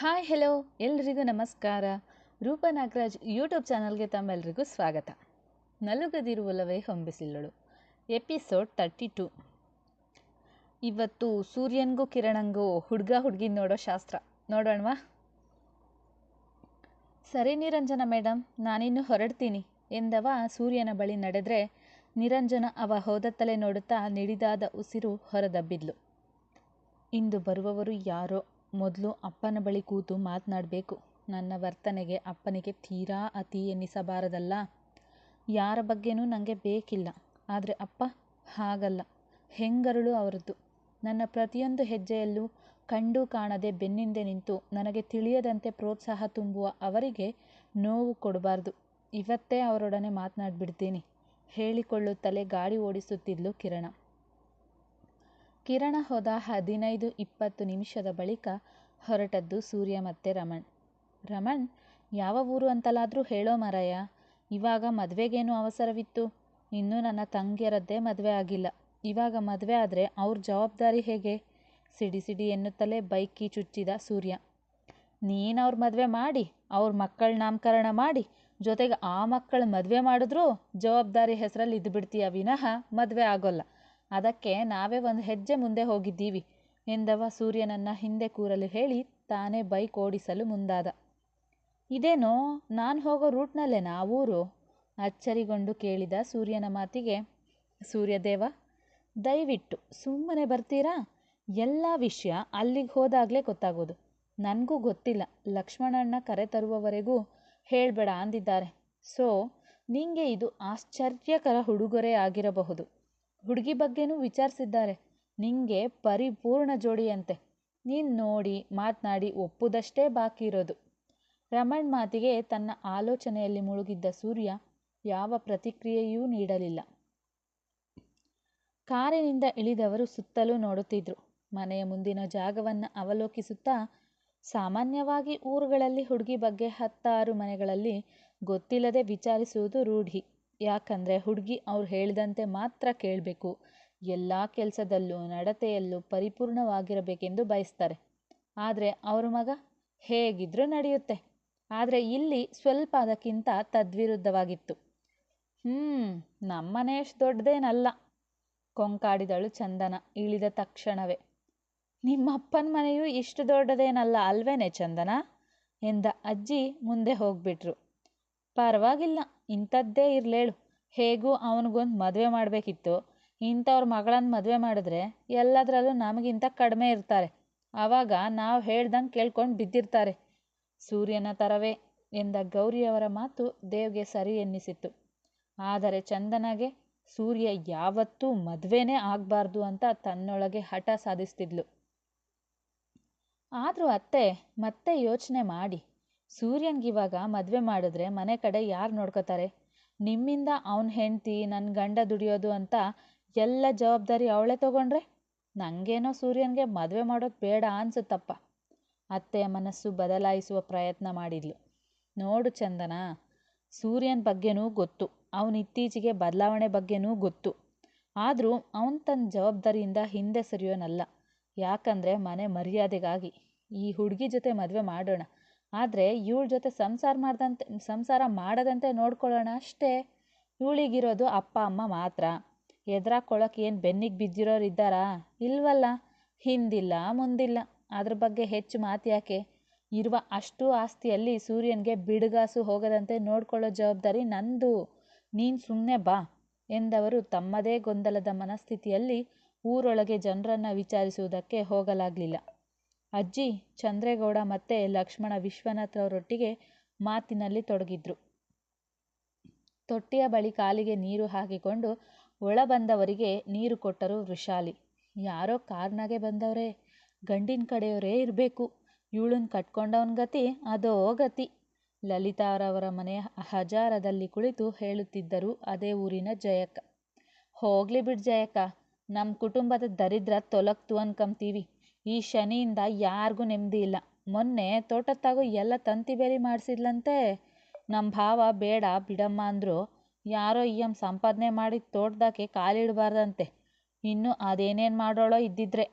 Hi hello ಎಲ್ರಿಗೂ ನಮಸ್ಕಾರ. ರೂಪ ನಾಗರಾಜ್ ಯೂಟ್ಯೂಬ್ ಚಾನಲ್ಗೆ ತಮ್ಮೆಲ್ಲರಿಗೂ ಸ್ವಾಗತ. ನಲುಗದಿರುವಲ್ಲವೇ ಹೊಂಬಿಸಿಲ್ಲಳು. ಎಪಿಸೋಡ್ ತರ್ಟಿ ಟು ಇವತ್ತು ಸೂರ್ಯನಿಗೂ ಕಿರಣಂಗೂ ಹುಡುಗ ಹುಡುಗಿ ನೋಡೋ ಶಾಸ್ತ್ರ. ನೋಡೋಣವಾ? ಸರಿ ನಿರಂಜನ ಮೇಡಮ್ ನಾನಿನ್ನು ಹೊರಡ್ತೀನಿ ಎಂದವ ಸೂರ್ಯನ ಬಳಿ ನಡೆದ್ರೆ ನಿರಂಜನ ಅವ ಹೋದತ್ತಲೇ ನೋಡುತ್ತಾ ನಿಡಿದಾದ ಉಸಿರು ಹೊರದಬ್ಬಿದ್ಲು. ಇಂದು ಬರುವವರು ಯಾರೋ? ಮೊದಲು ಅಪ್ಪನ ಬಳಿ ಕೂತು ಮಾತನಾಡಬೇಕು. ನನ್ನ ವರ್ತನೆಗೆ ಅಪ್ಪನಿಗೆ ತೀರಾ ಅತಿ ಎನ್ನಿಸಬಾರದಲ್ಲ. ಯಾರ ಬಗ್ಗೆನೂ ನನಗೆ ಬೇಕಿಲ್ಲ. ಆದರೆ ಅಪ್ಪ ಹಾಗಲ್ಲ. ಹೆಂಗರುಳು ಅವರದ್ದು? ನನ್ನ ಪ್ರತಿಯೊಂದು ಹೆಜ್ಜೆಯಲ್ಲೂ ಕಂಡು ಕಾಣದೆ ಬೆನ್ನಿಂದೆ ನಿಂತು ನನಗೆ ತಿಳಿಯದಂತೆ ಪ್ರೋತ್ಸಾಹ ತುಂಬುವ ಅವರಿಗೆ ನೋವು ಕೊಡಬಾರ್ದು. ಇವತ್ತೇ ಅವರೊಡನೆ ಮಾತನಾಡಿಬಿಡ್ತೀನಿ. ಹೇಳಿಕೊಳ್ಳುತ್ತಲೇ ಗಾಡಿ ಓಡಿಸುತ್ತಿದ್ಲು ಕಿರಣ. ಕಿರಣ ಹೋದ ಹದಿನೈದು ಇಪ್ಪತ್ತು ನಿಮಿಷದ ಬಳಿಕ ಹೊರಟದ್ದು ಸೂರ್ಯ ಮತ್ತೆ ರಮಣ್. ರಮಣ್, ಯಾವ ಊರು ಅಂತಲಾದರೂ ಹೇಳೋ ಮಾರಾಯ ಇವಾಗ ಮದುವೆಗೇನು ಅವಸರವಿತ್ತು? ಇನ್ನೂ ನನ್ನ ತಂಗಿಯರದ್ದೇ ಮದುವೆ ಆಗಿಲ್ಲ. ಇವಾಗ ಮದುವೆ ಆದರೆ ಅವ್ರ ಜವಾಬ್ದಾರಿ ಹೇಗೆ? ಸಿಡಿ ಸಿಡಿ ಎನ್ನುತ್ತಲೇ ಬೈಕಿ ಚುಚ್ಚಿದ ಸೂರ್ಯ. ನೀನು ಅವ್ರ ಮದುವೆ ಮಾಡಿ, ಅವ್ರ ಮಕ್ಕಳ ನಾಮಕರಣ ಮಾಡಿ, ಜೊತೆಗೆ ಆ ಮಕ್ಕಳ ಮದುವೆ ಮಾಡಿದ್ರೂ ಜವಾಬ್ದಾರಿ ಹೆಸರಲ್ಲಿ ಇದ್ದುಬಿಡ್ತೀಯ ವಿನಃ ಮದುವೆ ಆಗೋಲ್ಲ. ಅದಕ್ಕೆ ನಾವೇ ಒಂದು ಹೆಜ್ಜೆ ಮುಂದೆ ಹೋಗಿದ್ದೀವಿ, ಎಂದವ ಸೂರ್ಯನನ್ನ ಹಿಂದೆ ಕೂರಲು ಹೇಳಿ ತಾನೇ ಬೈಕ್ ಓಡಿಸಲು ಮುಂದಾದ. ಇದೇನೋ, ನಾನು ಹೋಗೋ ರೂಟ್ನಲ್ಲೇನಾ ಆ ಊರು ಅಚ್ಚರಿಗೊಂಡು ಕೇಳಿದ ಸೂರ್ಯನ ಮಾತಿಗೆ, ಸೂರ್ಯದೇವ, ದಯವಿಟ್ಟು ಸುಮ್ಮನೆ ಬರ್ತೀರಾ? ಎಲ್ಲ ವಿಷಯ ಅಲ್ಲಿಗೆ ಹೋದಾಗಲೇ ಗೊತ್ತಾಗೋದು. ನನಗೂ ಗೊತ್ತಿಲ್ಲ, ಲಕ್ಷ್ಮಣಣ್ಣ ಕರೆ ತರುವವರೆಗೂ ಹೇಳಬೇಡ ಅಂದಿದ್ದಾರೆ. ಸೊ, ನಿಂಗೆ ಇದು ಆಶ್ಚರ್ಯಕರ ಉಡುಗೊರೆ ಆಗಿರಬಹುದು. ಹುಡುಗಿ ಬಗ್ಗೆನೂ ವಿಚಾರಿಸಿದ್ದಾರೆ. ನಿಂಗೆ ಪರಿಪೂರ್ಣ ಜೋಡಿಯಂತೆ. ನೀನು ನೋಡಿ, ಮಾತನಾಡಿ ಒಪ್ಪುದಷ್ಟೇ ಬಾಕಿ ಇರೋದು. ರಮಣ್ ಮಾತಿಗೆ ತನ್ನ ಆಲೋಚನೆಯಲ್ಲಿ ಮುಳುಗಿದ್ದ ಸೂರ್ಯ ಯಾವ ಪ್ರತಿಕ್ರಿಯೆಯೂ ನೀಡಲಿಲ್ಲ. ಕಾರಿನಿಂದ ಇಳಿದವರು ಸುತ್ತಲೂ ನೋಡುತ್ತಿದ್ರು. ಮನೆಯ ಮುಂದಿನ ಜಾಗವನ್ನು ಅವಲೋಕಿಸುತ್ತಾ ಸಾಮಾನ್ಯವಾಗಿ ಊರುಗಳಲ್ಲಿ ಹುಡುಗಿ ಬಗ್ಗೆ ಹತ್ತಾರು ಮನೆಗಳಲ್ಲಿ ಗೊತ್ತಿಲ್ಲದೆ ವಿಚಾರಿಸುವುದು ರೂಢಿ. ಯಾಕಂದರೆ ಹುಡುಗಿ ಅವ್ರು ಹೇಳಿದಂತೆ ಮಾತ್ರ ಕೇಳಬೇಕು. ಎಲ್ಲ ಕೆಲಸದಲ್ಲೂ, ನಡತೆಯಲ್ಲೂ ಪರಿಪೂರ್ಣವಾಗಿರಬೇಕೆಂದು ಬಯಸ್ತಾರೆ. ಆದರೆ ಅವ್ರ ಮಗ ಹೇಗಿದ್ರೂ ನಡೆಯುತ್ತೆ. ಆದರೆ ಇಲ್ಲಿ ಸ್ವಲ್ಪ ಅದಕ್ಕಿಂತ ತದ್ವಿರುದ್ಧವಾಗಿತ್ತು. ಹ್ಞೂ ನಮ್ಮನೆ ಅಷ್ಟು ದೊಡ್ಡದೇನಲ್ಲ. ಕೊಂಕಾಡಿದಳು ಚಂದನ ಇಳಿದ ತಕ್ಷಣವೇ. ನಿಮ್ಮಪ್ಪನ ಮನೆಯೂ ಇಷ್ಟು ದೊಡ್ಡದೇನಲ್ಲ ಅಲ್ವೇನೆ ಚಂದನ? ಎಂದ ಅಜ್ಜಿ ಮುಂದೆ ಹೋಗ್ಬಿಟ್ರು. ಪರವಾಗಿಲ್ಲ, ಇಂಥದ್ದೇ ಇರಲೇಳು. ಹೇಗೂ ಅವನಿಗೊಂದು ಮದುವೆ ಮಾಡಬೇಕಿತ್ತು. ಇಂಥವ್ರ ಮಗಳನ್ನ ಮದುವೆ ಮಾಡಿದ್ರೆ ಎಲ್ಲದರಲ್ಲೂ ನಮಗಿಂತ ಕಡಿಮೆ ಇರ್ತಾರೆ. ಆವಾಗ ನಾವು ಹೇಳ್ದಂಗೆ ಕೇಳ್ಕೊಂಡು ಬಿದ್ದಿರ್ತಾರೆ. ಸೂರ್ಯನ ಥರವೇ ಎಂದ ಗೌರಿಯವರ ಮಾತು ದೇವ್ಗೆ ಸರಿ ಎನ್ನಿಸಿತ್ತು. ಆದರೆ ಚಂದನಗೆ ಸೂರ್ಯ ಯಾವತ್ತೂ ಮದುವೆನೇ ಆಗಬಾರ್ದು ಅಂತ ತನ್ನೊಳಗೆ ಹಠ ಸಾಧಿಸ್ತಿದ್ಲು. ಆದರೂ ಅತ್ತೆ ಮತ್ತೆ ಯೋಚನೆ ಮಾಡಿ ಸೂರ್ಯನ್ಗಿವಾಗ ಮದುವೆ ಮಾಡಿದ್ರೆ ಮನೆ ಕಡೆ ಯಾರು ನೋಡ್ಕೋತಾರೆ? ನಿಮ್ಮಿಂದ ಅವನ ಹೆಂಡತಿ ನನ್ನ ಗಂಡ ದುಡಿಯೋದು ಅಂತ ಎಲ್ಲ ಜವಾಬ್ದಾರಿ ಅವಳೇ ತಗೊಂಡ್ರೆ? ನನಗೇನೋ ಸೂರ್ಯನಿಗೆ ಮದುವೆ ಮಾಡೋದು ಬೇಡ ಅನ್ಸುತ್ತಪ್ಪ. ಅತ್ತೆಯ ಮನಸ್ಸು ಬದಲಾಯಿಸುವ ಪ್ರಯತ್ನ ಮಾಡಿದ್ಲು. ನೋಡು ಚಂದನ, ಸೂರ್ಯನ ಬಗ್ಗೆನೂ ಗೊತ್ತು. ಅವನ ಇತ್ತೀಚೆಗೆ ಬದಲಾವಣೆ ಬಗ್ಗೆನೂ ಗೊತ್ತು. ಆದರೂ ಅವನು ತನ್ನ ಜವಾಬ್ದಾರಿಯಿಂದ ಹಿಂದೆ ಸರಿಯೋನಲ್ಲ. ಯಾಕಂದರೆ ಮನೆ ಮರ್ಯಾದೆಗಾಗಿ ಈ ಹುಡುಗಿ ಜೊತೆ ಮದುವೆ ಮಾಡೋಣ. ಆದರೆ ಇವಳ ಜೊತೆ ಸಂಸಾರ ಮಾಡ್ದಂತೆ, ಸಂಸಾರ ಮಾಡದಂತೆ ನೋಡ್ಕೊಳ್ಳೋಣ ಅಷ್ಟೇ. ಇವಳಿಗಿರೋದು ಅಪ್ಪ, ಅಮ್ಮ ಮಾತ್ರ. ಎದುರಾಕೊಳ್ಳೋಕೆ ಏನು ಬೆನ್ನಿಗೆ ಬಿದ್ದಿರೋರು ಇದ್ದಾರಾ? ಇಲ್ವಲ್ಲ. ಹಿಂದಿಲ್ಲ, ಮುಂದಿಲ್ಲ. ಅದ್ರ ಬಗ್ಗೆ ಹೆಚ್ಚು ಮಾತು ಯಾಕೆ? ಇರುವ ಅಷ್ಟು ಆಸ್ತಿಯಲ್ಲಿ ಸೂರ್ಯನಿಗೆ ಬಿಡುಗಾಸು ಹೋಗದಂತೆ ನೋಡ್ಕೊಳ್ಳೋ ಜವಾಬ್ದಾರಿ ನಂದು. ನೀನು ಸುಮ್ಮನೆ ಬಾ ಎಂದವರು ತಮ್ಮದೇ ಗೊಂದಲದ ಮನಸ್ಥಿತಿಯಲ್ಲಿ ಊರೊಳಗೆ ಜನರನ್ನು ವಿಚಾರಿಸುವುದಕ್ಕೆ ಹೋಗಲಾಗಲಿಲ್ಲ. ಅಜ್ಜಿ ಚಂದ್ರೇಗೌಡ ಮತ್ತು ಲಕ್ಷ್ಮಣ ವಿಶ್ವನಾಥ್ರವರೊಟ್ಟಿಗೆ ಮಾತಿನಲ್ಲಿ ತೊಡಗಿದ್ರು. ತೊಟ್ಟಿಯ ಬಳಿ ಕಾಲಿಗೆ ನೀರು ಹಾಕಿಕೊಂಡು ಒಳ ಬಂದವರಿಗೆ ನೀರು ಕೊಟ್ಟರು ವೃಷಾಲಿ. ಯಾರೋ ಕಾರ್ನಾಗೆ ಬಂದವರೇ, ಗಂಡಿನ ಕಡೆಯವರೇ ಇರಬೇಕು. ಇವಳನ್ನ ಕಟ್ಕೊಂಡವನ ಗತಿ, ಅದೋ ಗತಿ. ಲಲಿತಾರವರ ಮನೆ ಹಜಾರದಲ್ಲಿ ಕುಳಿತು ಹೇಳುತ್ತಿದ್ದರು ಅದೇ ಊರಿನ ಜಯಕ್ಕ. ಹೋಗ್ಲಿ ಬಿಡ್ ಜಯಕ್ಕ ನಮ್ಮ ಕುಟುಂಬದ ದರಿದ್ರ ತೊಲಗ್ತು ಅನ್ಕೊಂತೀವಿ. ಈ ಶನಿಯಿಂದ ಯಾರಿಗೂ ನೆಮ್ಮದಿ ಇಲ್ಲ. ಮೊನ್ನೆ ತೋಟತ್ತಾಗು ಎಲ್ಲ ತಂತಿ ಬೇಲಿ ಮಾಡಿಸಿದ್ಲಂತೆ. ನಮ್ಮ ಭಾವ, ಬೇಡ, ಬಿಡಮ್ಮ ಅಂದರು. ಯಾರೋ ಇಯಂ ಸಂಪಾದನೆ ಮಾಡಿ ತೋಟದಾಗೆ ಕಾಲಿಡಬಾರ್ದಂತೆ. ಇನ್ನು ಅದೇನೇನು ಮಾಡೋಳೋ ಇದ್ದಿದ್ರೆ.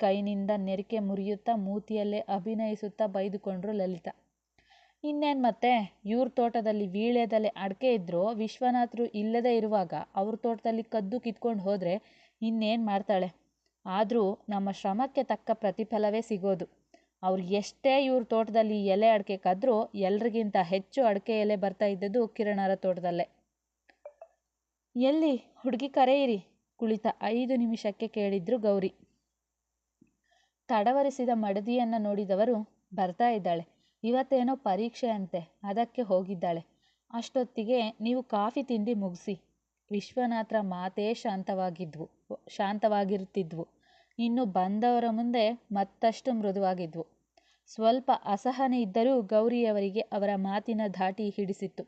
ಕೈನಿಂದ ನೆರಿಕೆ ಮುರಿಯುತ್ತಾ ಮೂತಿಯಲ್ಲೇ ಅಭಿನಯಿಸುತ್ತಾ ಬೈದುಕೊಂಡ್ರು ಲಲಿತಾ. ಇನ್ನೇನು ಮತ್ತೆ? ಇವ್ರ ತೋಟದಲ್ಲಿ ವೀಳ್ಯದೆಲೆ ಅಡಿಕೆ ಇದ್ದರೂ ವಿಶ್ವನಾಥರು ಇಲ್ಲದೇ ಇರುವಾಗ ಅವ್ರ ತೋಟದಲ್ಲಿ ಕದ್ದು ಕಿತ್ಕೊಂಡು ಹೋದರೆ ಇನ್ನೇನು ಮಾಡ್ತಾಳೆ? ಆದರೂ ನಮ್ಮ ಶ್ರಮಕ್ಕೆ ತಕ್ಕ ಪ್ರತಿಫಲವೇ ಸಿಗೋದು. ಅವ್ರು ಎಷ್ಟೇ ಇವ್ರ ತೋಟದಲ್ಲಿ ಎಲೆ ಅಡಿಕೆ ಕದ್ರೂ ಎಲ್ರಿಗಿಂತ ಹೆಚ್ಚು ಅಡಿಕೆ ಎಲೆ ಬರ್ತಾ ಇದ್ದದ್ದು ಕಿರಣರ ತೋಟದಲ್ಲೇ. ಎಲ್ಲಿ? ಹುಡುಗಿ ಕರೆಯಿರಿ. ಕುಳಿತ ಐದು ನಿಮಿಷಕ್ಕೆ ಕೇಳಿದ್ರು ಗೌರಿ. ತಡವರಿಸಿದ ಮಡದಿಯನ್ನು ನೋಡಿದವರು ಬರ್ತಾ ಇದ್ದಾಳೆ. ಇವತ್ತೇನೋ ಪರೀಕ್ಷೆ ಅಂತೆ ಅದಕ್ಕೆ ಹೋಗಿದ್ದಾಳೆ. ಅಷ್ಟೊತ್ತಿಗೆ ನೀವು ಕಾಫಿ ತಿಂಡಿ ಮುಗಿಸಿ. ವಿಶ್ವನಾಥರ ಮಾತೇ ಶಾಂತವಾಗಿದ್ವು ಶಾಂತವಾಗಿರುತ್ತಿದ್ವು ಇನ್ನು ಬಂದವರ ಮುಂದೆ ಮತ್ತಷ್ಟು ಮೃದುವಾಗಿದ್ವು. ಸ್ವಲ್ಪ ಅಸಹನೆ ಇದ್ದರೂ ಗೌರಿಯವರಿಗೆ ಅವರ ಮಾತಿನ ಧಾಟಿ ಹಿಡಿಸಿತ್ತು.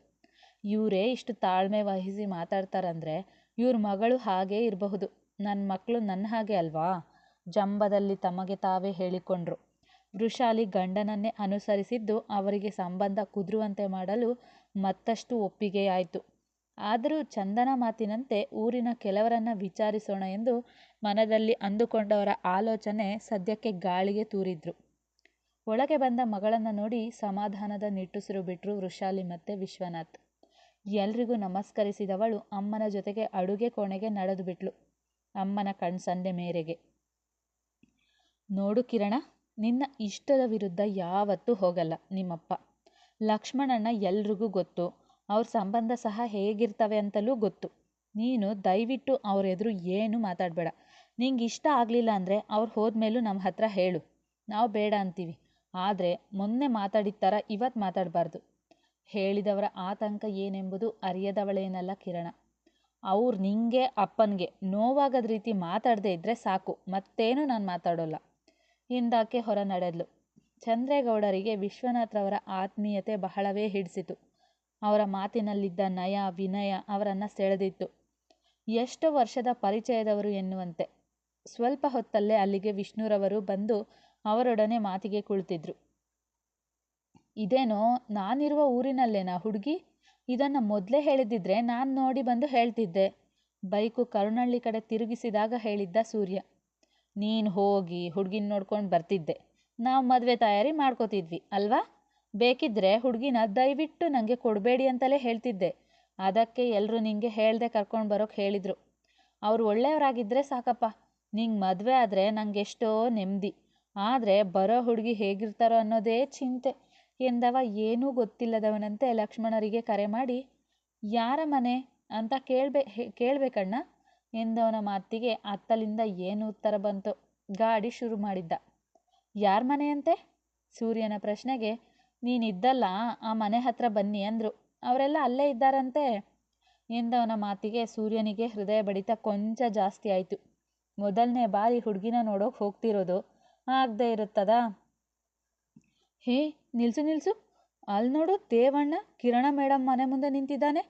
ಇವರೇ ಇಷ್ಟು ತಾಳ್ಮೆ ವಹಿಸಿ ಮಾತಾಡ್ತಾರಂದ್ರೆ ಇವ್ರ ಮಗಳು ಹಾಗೇ ಇರಬಹುದು. ನನ್ನ ಮಕ್ಕಳು ನನ್ನ ಹಾಗೆ ಅಲ್ವಾ? ಜಂಬದಲ್ಲಿ ತಮಗೆ ತಾವೇ ಹೇಳಿಕೊಂಡ್ರು. ವೃಷಾಲಿ ಗಂಡನನ್ನೇ ಅನುಸರಿಸಿದ್ದು ಅವರಿಗೆ ಸಂಬಂಧ ಕುದುರುವಂತೆ ಮಾಡಲು ಮತ್ತಷ್ಟು ಒಪ್ಪಿಗೆಯಾಯಿತು. ಆದರೂ ಚಂದನ ಮಾತಿನಂತೆ ಊರಿನ ಕೆಲವರನ್ನ ವಿಚಾರಿಸೋಣ ಎಂದು ಮನದಲ್ಲಿ ಅಂದುಕೊಂಡವರ ಆಲೋಚನೆ ಸದ್ಯಕ್ಕೆ ಗಾಳಿಗೆ ತೂರಿದ್ರು. ಒಳಗೆ ಬಂದ ಮಗಳನ್ನು ನೋಡಿ ಸಮಾಧಾನದ ನಿಟ್ಟುಸಿರು ಬಿಟ್ಟರು ವೃಷಾಲಿ ಮತ್ತೆ ವಿಶ್ವನಾಥ್. ಎಲ್ರಿಗೂ ನಮಸ್ಕರಿಸಿದವಳು ಅಮ್ಮನ ಜೊತೆಗೆ ಅಡುಗೆ ಕೋಣೆಗೆ ನಡೆದು ಬಿಟ್ಲು. ಅಮ್ಮನ ಕಣ್ಸಂದೆ ಮೇರೆಗೆ. ನೋಡು ಕಿರಣ, ನಿನ್ನ ಇಷ್ಟದ ವಿರುದ್ಧ ಯಾವತ್ತೂ ಹೋಗಲ್ಲ ನಿಮ್ಮಪ್ಪ. ಲಕ್ಷ್ಮಣಣ್ಣ ಎಲ್ರಿಗೂ ಗೊತ್ತು. ಅವ್ರ ಸಂಬಂಧ ಸಹ ಹೇಗಿರ್ತವೆ ಅಂತಲೂ ಗೊತ್ತು. ನೀನು ದಯವಿಟ್ಟು ಅವ್ರ ಎದುರು ಏನು ಮಾತಾಡಬೇಡ. ನಿಂಗೆ ಇಷ್ಟ ಆಗಲಿಲ್ಲ ಅಂದರೆ ಅವ್ರು ಹೋದ್ಮೇಲೂ ನಮ್ಮ ಹತ್ರ ಹೇಳು. ನಾವು ಬೇಡ ಅಂತೀವಿ. ಆದರೆ ಮೊನ್ನೆ ಮಾತಾಡಿದ ಥರ ಇವತ್ತು ಮಾತಾಡಬಾರ್ದು. ಹೇಳಿದವರ ಆತಂಕ ಏನೆಂಬುದು ಅರಿಯದವಳೇನಲ್ಲ ಕಿರಣ. ಅವ್ರು ನಿಂಗೆ, ಅಪ್ಪನಿಗೆ ನೋವಾಗದ ರೀತಿ ಮಾತಾಡದೇ ಇದ್ದರೆ ಸಾಕು. ಮತ್ತೇನು ನಾನು ಮಾತಾಡೋಲ್ಲ. ಹಿಂದಾಕೆ ಹೊರ ನಡೆದ್ಲು. ಚಂದ್ರೇಗೌಡರಿಗೆ ವಿಶ್ವನಾಥ್ರವರ ಆತ್ಮೀಯತೆ ಬಹಳವೇ ಹಿಡಿಸಿತು. ಅವರ ಮಾತಿನಲ್ಲಿದ್ದ ನಯ, ವಿನಯ ಅವರನ್ನು ಸೆಳೆದಿತ್ತು. ಎಷ್ಟು ವರ್ಷದ ಪರಿಚಯದವರು ಎನ್ನುವಂತೆ. ಸ್ವಲ್ಪ ಹೊತ್ತಲ್ಲೇ ಅಲ್ಲಿಗೆ ವಿಷ್ಣುರವರು ಬಂದು ಅವರೊಡನೆ ಮಾತಿಗೆ ಕುಳಿತಿದ್ರು. ಇದೇನೋ ನಾನಿರುವ ಊರಿನಲ್ಲೇನಾ ಹುಡುಗಿ? ಇದನ್ನು ಮೊದಲೇ ಹೇಳಿದ್ದಿದ್ರೆ ನಾನು ನೋಡಿ ಬಂದು ಹೇಳ್ತಿದ್ದೆ. ಬೈಕು ಕರುಣಳ್ಳಿ ಕಡೆ ತಿರುಗಿಸಿದಾಗ ಹೇಳಿದ್ದ ಸೂರ್ಯ. ನೀನು ಹೋಗಿ ಹುಡುಗಿನ ನೋಡ್ಕೊಂಡು ಬರ್ತಿದ್ದೆ. ನಾವು ಮದುವೆ ತಯಾರಿ ಮಾಡ್ಕೋತಿದ್ವಿ, ಅಲ್ವಾ? ಬೇಕಿದ್ರೆ ಹುಡುಗಿನ ದಯವಿಟ್ಟು ನನಗೆ ಕೊಡಬೇಡಿ ಅಂತಲೇ ಹೇಳ್ತಿದ್ದೆ. ಅದಕ್ಕೆ ಎಲ್ಲರೂ ನಿಂಗೆ ಹೇಳ್ದೆ ಕರ್ಕೊಂಡು ಬರೋಕ್ಕೆ ಹೇಳಿದರು. ಅವರು ಒಳ್ಳೆಯವರಾಗಿದ್ದರೆ ಸಾಕಪ್ಪ. ನಿಂಗೆ ಮದುವೆ ಆದರೆ ನನಗೆಷ್ಟೋ ನೆಮ್ಮದಿ ಆದರೆ ಬರೋ ಹುಡುಗಿ ಹೇಗಿರ್ತಾರೋ ಅನ್ನೋದೇ ಚಿಂತೆ. ಎಂದವ ಏನೂ ಗೊತ್ತಿಲ್ಲದವನಂತೆ ಲಕ್ಷ್ಮಣರಿಗೆ ಕರೆ ಮಾಡಿ, ಯಾರ ಮನೆ? ಅಂತ ಕೇಳ್ಬೇ ಕೇಳಬೇಕಣ್ಣ ಎಂದವನ ಮಾತಿಗೆ ಅತ್ತಲಿಂದ ಏನು ಉತ್ತರ ಬಂತು. ಗಾಡಿ ಶುರು ಮಾಡಿದ್ದ. ಯಾರ ಮನೆ ಅಂತೆ ಸೂರ್ಯನ ಪ್ರಶ್ನೆಗೆ ನೀನಿದ್ದಲ್ಲ, ಆ ಮನೆ ಹತ್ರ ಬನ್ನಿ ಅಂದರು. ಅವರೆಲ್ಲ ಅಲ್ಲೇ ಇದ್ದಾರಂತೆ. ಎಂದವನ ಮಾತಿಗೆ ಸೂರ್ಯನಿಗೆ ಹೃದಯ ಬಡಿತ ಕೊಂಚ ಜಾಸ್ತಿ ಆಯಿತು. ಮೊದಲನೇ ಬಾರಿ ಹುಡುಗಿನ ನೋಡೋಕೆ ಹೋಗ್ತಿರೋದು ಆಗದೆ ಇರುತ್ತದಾ? ಹೇ, ನಿಲ್ಸು ನಿಲ್ಸು. ಅಲ್ಲಿ ನೋಡು, ದೇವಣ್ಣ, ಕಿರಣ ಮೇಡಮ್ ಮನೆ ಮುಂದೆ ನಿಂತಿದ್ದಾನೆ.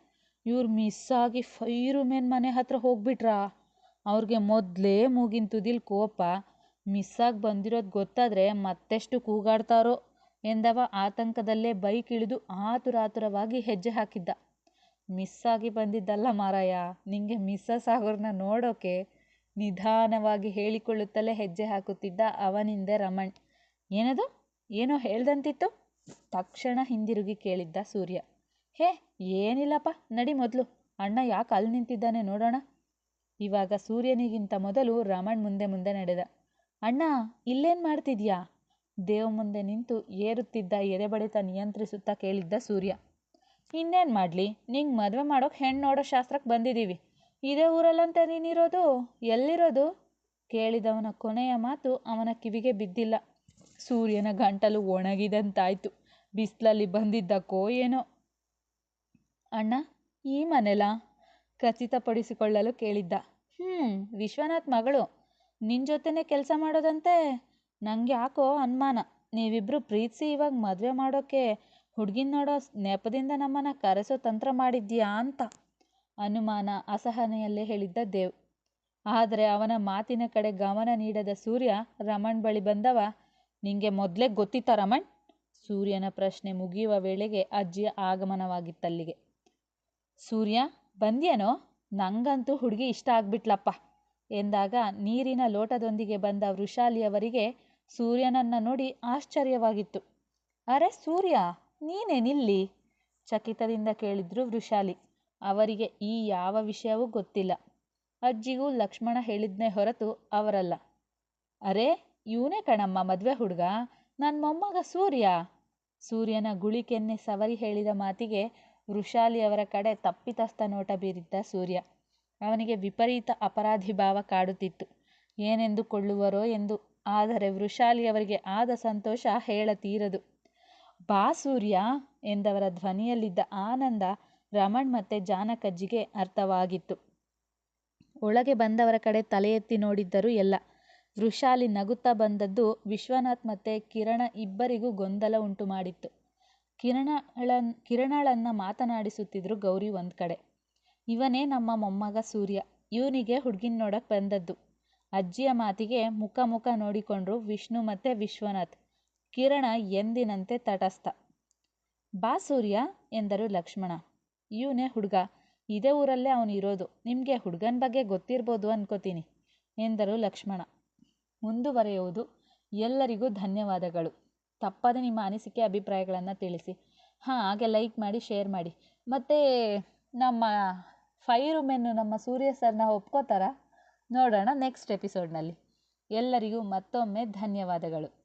ಇವ್ರು ಮಿಸ್ ಆಗಿ ಫೈರು ಮೇನ್ ಮನೆ ಹತ್ರ ಹೋಗ್ಬಿಟ್ರಾ? ಅವ್ರಿಗೆ ಮೊದಲೇ ಮೂಗಿನ ತುದಿಲ್ ಕೋಪ. ಮಿಸ್ಸಾಗಿ ಬಂದಿರೋದು ಗೊತ್ತಾದರೆ ಮತ್ತೆಷ್ಟು ಕೂಗಾಡ್ತಾರೋ. ಎಂದವ ಆತಂಕದಲ್ಲೇ ಬೈಕ್ ಇಳಿದು ಆತುರಾತುರವಾಗಿ ಹೆಜ್ಜೆ ಹಾಕಿದ್ದ. ಮಿಸ್ಸಾಗಿ ಬಂದಿದ್ದಲ್ಲ ಮಾರಾಯ, ನಿಂಗೆ ಮಿಸ್ಸಸ್ ಆಗೋರ್ನ ನೋಡೋಕೆ ನಿಧಾನವಾಗಿ ಹೇಳಿಕೊಳ್ಳುತ್ತಲೇ ಹೆಜ್ಜೆ ಹಾಕುತ್ತಿದ್ದ ಅವನಿಂದೆ ರಮಣ್. ಏನದು? ಏನೋ ಹೇಳ್ದಂತಿತ್ತು? ತಕ್ಷಣ ಹಿಂದಿರುಗಿ ಕೇಳಿದ್ದ ಸೂರ್ಯ. ಹೇ, ಏನಿಲ್ಲಪ್ಪ, ನಡಿ ಮೊದಲು. ಅಣ್ಣ ಯಾಕೆ ಅಲ್ಲಿ ನಿಂತಿದ್ದಾನೆ ನೋಡೋಣ. ಇವಾಗ ಸೂರ್ಯನಿಗಿಂತ ಮೊದಲು ರಮಣ್ ಮುಂದೆ ಮುಂದೆ ನಡೆದ. ಅಣ್ಣ, ಇಲ್ಲೇನು ಮಾಡ್ತಿದ್ಯಾ? ದೇವ್ ಮುಂದೆ ನಿಂತು ಏರುತ್ತಿದ್ದ ಎದೆಬಡಿತ ನಿಯಂತ್ರಿಸುತ್ತಾ ಕೇಳಿದ್ದ ಸೂರ್ಯ, ಇನ್ನೇನು ಮಾಡಲಿ? ನಿಂಗೆ ಮದುವೆ ಮಾಡೋಕೆ ಹೆಣ್ಣು ನೋಡೋ ಶಾಸ್ತ್ರಕ್ಕೆ ಬಂದಿದ್ದೀವಿ ಇದೇ ಊರಲ್ಲಂತೆ ನೀನಿರೋದು? ಎಲ್ಲಿರೋದು? ಕೇಳಿದವನ ಕೊನೆಯ ಮಾತು ಅವನ ಕಿವಿಗೆ ಬಿದ್ದಿಲ್ಲ. ಸೂರ್ಯನ ಗಂಟಲು ಒಣಗಿದಂತಾಯ್ತು. ಬಿಸಿಲಲ್ಲಿ ಬಂದಿದ್ದಕ್ಕೋ ಏನೋ ಅಣ್ಣ, ಈ ಮನೆಲ? ಖಚಿತಪಡಿಸಿಕೊಳ್ಳಲು ಕೇಳಿದ್ದ. ಹ್ಞೂ ವಿಶ್ವನಾಥ್ ಮಗಳು. ನಿನ್ನ ಜೊತೆನೇ ಕೆಲಸ ಮಾಡೋದಂತೆ? ನಂಗೆ ಯಾಕೋ ಅನುಮಾನ. ನೀವಿಬ್ರು ಪ್ರೀತಿಸಿ ಇವಾಗ ಮದುವೆ ಮಾಡೋಕ್ಕೆ ಹುಡುಗಿನ ನೋಡೋ ನೆಪದಿಂದ ನಮ್ಮನ್ನು ಕರೆಸೋ ತಂತ್ರ ಮಾಡಿದ್ಯಾ ಅಂತ. ಅನುಮಾನ ಅಸಹನೆಯಲ್ಲೇ ಹೇಳಿದ್ದ ದೇವ್. ಆದರೆ ಅವನ ಮಾತಿನ ಕಡೆ ಗಮನ ನೀಡದ ಸೂರ್ಯ, ರಮಣ್ ಬಳಿ ಬಂದವ, ನಿಂಗೆ ಮೊದಲೇ ಗೊತ್ತಿತ್ತ ರಮಣ್? ಸೂರ್ಯನ ಪ್ರಶ್ನೆ ಮುಗಿಯುವ ವೇಳೆಗೆ ಅಜ್ಜಿಯ ಆಗಮನವಾಗಿತ್ತಲ್ಲಿಗೆ. ಸೂರ್ಯ, ಬಂದ್ಯೇನೋ? ನಂಗಂತೂ ಹುಡುಗಿ ಇಷ್ಟ ಆಗ್ಬಿಟ್ಲಪ್ಪ. ಎಂದಾಗ ನೀರಿನ ಲೋಟದೊಂದಿಗೆ ಬಂದ ವೃಷಾಲಿಯವರಿಗೆ ಸೂರ್ಯನನ್ನು ನೋಡಿ ಆಶ್ಚರ್ಯವಾಗಿತ್ತು. ಅರೆ ಸೂರ್ಯ ನೀನೇನಿಲ್ಲಿ ಚಕಿತದಿಂದ ಕೇಳಿದ್ರು ವೃಷಾಲಿ. ಅವರಿಗೆ ಈ ಯಾವ ವಿಷಯವೂ ಗೊತ್ತಿಲ್ಲ. ಅಜ್ಜಿಗೂ ಲಕ್ಷ್ಮಣ ಹೇಳಿದ್ನೇ ಹೊರತು ಅವರಲ್ಲ. ಅರೆ, ಇವನೇ ಕಣಮ್ಮ ಮದುವೆ ಹುಡುಗ? ನನ್ನ ಮೊಮ್ಮಗ ಸೂರ್ಯ. ಸೂರ್ಯನ ಗುಳಿಕೆನ್ನೆ ಸವರಿ ಹೇಳಿದ ಮಾತಿಗೆ ವೃಷಾಲಿಯವರ ಕಡೆ ತಪ್ಪಿತಸ್ಥ ನೋಟ ಬೀರಿದ್ದ ಸೂರ್ಯ. ಅವನಿಗೆ ವಿಪರೀತ ಅಪರಾಧಿ ಭಾವ ಕಾಡುತ್ತಿತ್ತು. ಏನೆಂದುಕೊಳ್ಳುವರೋ ಎಂದು ಆದರೆ ವೃಷಾಲಿಯವರಿಗೆ ಆದ ಸಂತೋಷ ಹೇಳತೀರದು ಬಾ ಸೂರ್ಯ ಎಂದವರ ಧ್ವನಿಯಲ್ಲಿದ್ದ ಆನಂದ ರಮಣ್ ಮತ್ತೆ ಜಾನಕಜ್ಜಿಗೆ ಅರ್ಥವಾಗಿತ್ತು. ಒಳಗೆ ಬಂದವರ ಕಡೆ ತಲೆ ಎತ್ತಿ ನೋಡಿದ್ದರೂ ಎಲ್ಲ. ವೃಷಾಲಿ ನಗುತ್ತಾ ಬಂದದ್ದು ವಿಶ್ವನಾಥ್ ಮತ್ತೆ ಕಿರಣ ಇಬ್ಬರಿಗೂ ಗೊಂದಲ ಉಂಟು ಮಾಡಿತ್ತು. ಕಿರಣಳನ್ ಕಿರಣಳನ್ನ ಮಾತನಾಡಿಸುತ್ತಿದ್ರು ಗೌರಿ ಒಂದು ಕಡೆ ಇವನೇ ನಮ್ಮ ಮೊಮ್ಮಗ ಸೂರ್ಯ. ಇವನಿಗೆ ಹುಡುಗಿನ ನೋಡಕ್ಕೆ ಬಂದದ್ದು. ಅಜ್ಜಿಯ ಮಾತಿಗೆ ಮುಖ ಮುಖ ನೋಡಿಕೊಂಡ್ರು ವಿಷ್ಣು ಮತ್ತು ವಿಶ್ವನಾಥ್. ಕಿರಣ ಎಂದಿನಂತೆ ತಟಸ್ಥ. ಬಾ ಸೂರ್ಯ, ಎಂದರು ಲಕ್ಷ್ಮಣ. ಇವನೇ ಹುಡುಗ. ಇದೇ ಊರಲ್ಲೇ ಅವನು ಇರೋದು. ನಿಮಗೆ ಹುಡುಗನ ಬಗ್ಗೆ ಗೊತ್ತಿರ್ಬೋದು ಅನ್ಕೋತೀನಿ, ಎಂದರು ಲಕ್ಷ್ಮಣ. ಮುಂದುವರೆಯುವುದು ಎಲ್ಲರಿಗೂ ಧನ್ಯವಾದಗಳು. ತಪ್ಪದೆ ನಿಮ್ಮ ಅನಿಸಿಕೆ ಅಭಿಪ್ರಾಯಗಳನ್ನು ತಿಳಿಸಿ. ಹಾಂ, ಹಾಗೆ ಲೈಕ್ ಮಾಡಿ, ಶೇರ್ ಮಾಡಿ. ಮತ್ತು ನಮ್ಮ ಫೈರು ಮೆನ್ನು ನಮ್ಮ ಸೂರ್ಯ ಸರ್ನ ಒಪ್ಕೋತಾರ? ನೋಡೋಣ ನೆಕ್ಸ್ಟ್ ಎಪಿಸೋಡ್ನಲ್ಲಿ ಎಲ್ಲರಿಗೂ ಮತ್ತೊಮ್ಮೆ ಧನ್ಯವಾದಗಳು.